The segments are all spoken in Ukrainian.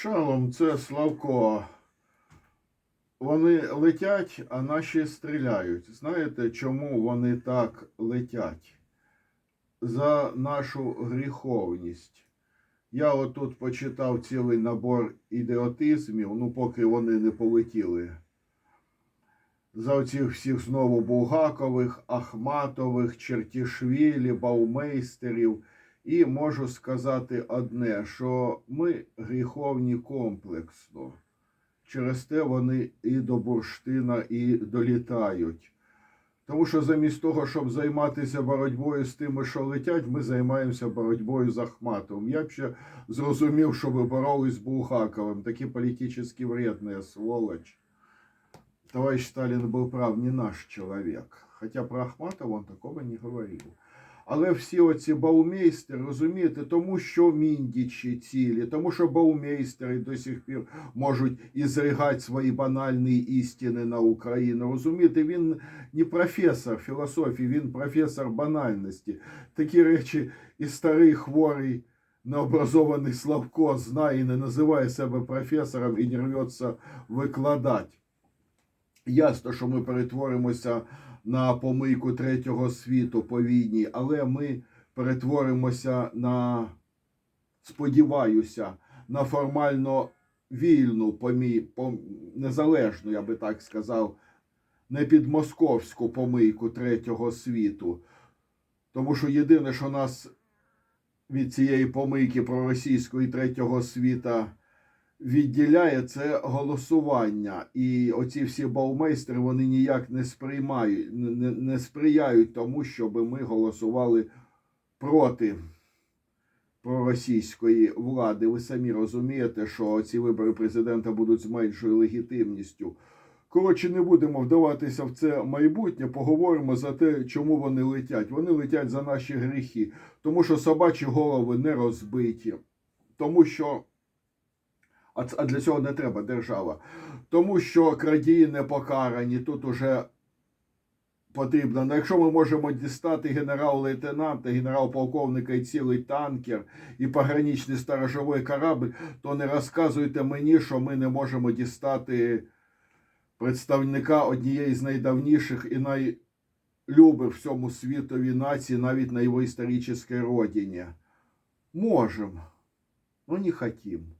Шалом, це Славко. Вони летять, а наші стріляють. Знаєте, чому вони так летять? За нашу гріховність. Я отут почитав цілий набор ідіотизмів, ну поки вони не полетіли. За оцих всіх знову Булгакових, Ахматових, Чертішвілі, Баумейстерів. І можу сказати одне, що ми гріховні комплексно. Через те вони і до бурштина, і долітають. Тому що замість того, щоб займатися боротьбою з тими, що летять, ми займаємося боротьбою з Ахматовим. Я б ще зрозумів, що ви боролись з Булгаковим. Такі політично вредная сволочь. Товарищ Сталин был прав, не наш чоловік. Хоча про Ахматова он такого не говорив. Але всі оці баумейстери, розумієте, тому що міндічі цілі, тому що баумейстери до сих пір можуть і зригати свої банальні істини на Україну. Розумієте, він не професор філософії, він професор банальності. Такі речі і старий хворий. Необразований Славко знає і не називає себе професором і не рветься викладати. Ясно, що ми перетворимося на помийку третього світу по війні, але ми перетворимося на, сподіваюся, на формально вільну, помі, пом, незалежну, я би так сказав, не під московську помийку третього світу. Тому що єдине, що нас від цієї помийки проросійської третього світа відділяє це голосування. І оці всі баумейстери вони ніяк не сприймають, не, не сприяють тому, щоб ми голосували проти проросійської влади. Ви самі розумієте, що ці вибори президента будуть з меншою легітимністю. Коротше, не будемо вдаватися в це майбутнє, поговоримо за те, чому вони летять. Вони летять за наші гріхи, тому що собачі голови не розбиті, тому що. А для цього не треба держава. Тому що крадії не покарані. Тут уже потрібно. Ну, якщо ми можемо дістати генерал-лейтенанта, генерал-полковника і цілий танкер і пограничний сторожовий корабль, то не розказуйте мені, що ми не можемо дістати представника однієї з найдавніших і найлюбих всьому світові нації, навіть на його історичній родині. Можемо, но не хотім.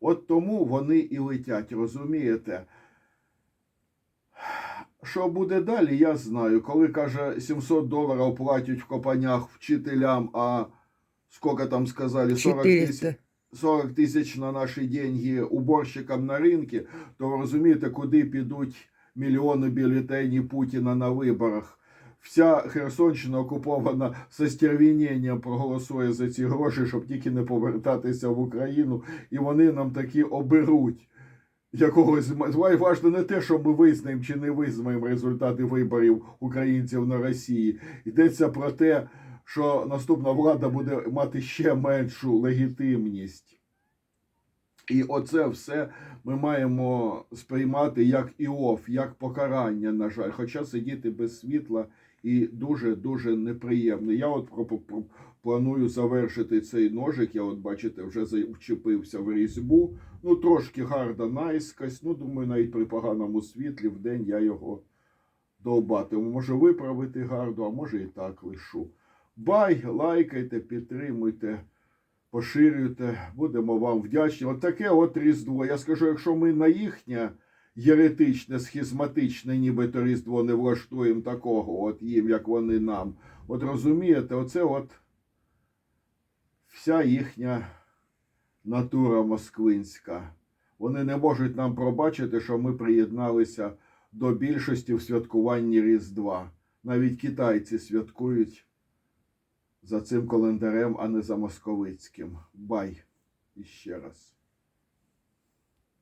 От тому вони і летять, розумієте? Що буде далі, я знаю. Коли каже 700 доларів платять в копанях вчителям, а сколько там сказали, 40 тисяч. 40 тисяч на наші деньги уборщикам на ринку, то ви розумієте, куди підуть мільйони бюлетенів Путіна на виборах. Вся Херсонщина окупована з стервінням проголосує за ці гроші, щоб тільки не повертатися в Україну, і вони нам таки оберуть. Якогось важливо не те, що ми визнаємо чи не визнаємо результати виборів українців на Росії. Йдеться про те, що наступна влада буде мати ще меншу легітимність. І оце все ми маємо сприймати як іов, як покарання, на жаль. Хоча сидіти без світла і дуже-дуже неприємно. Я от планую завершити цей ножик. Я от, бачите, вже вчепився в різьбу. Ну, трошки гарда наїскось. Ну, думаю, навіть при поганому світлі в день я його довбатиму. Може виправити гарду, а може і так лишу. Бай, лайкайте, підтримуйте, поширюйте, будемо вам вдячні. От от Різдво. Я скажу, якщо ми на їхнє єретичне, схизматичне, нібито Різдво не влаштуємо такого, от їм, як вони нам. От розумієте, оце от вся їхня натура москвинська. Вони не можуть нам пробачити, що ми приєдналися до більшості в святкуванні Різдва. Навіть китайці святкують за цим календарем, а не за московицьким. Бай іще раз.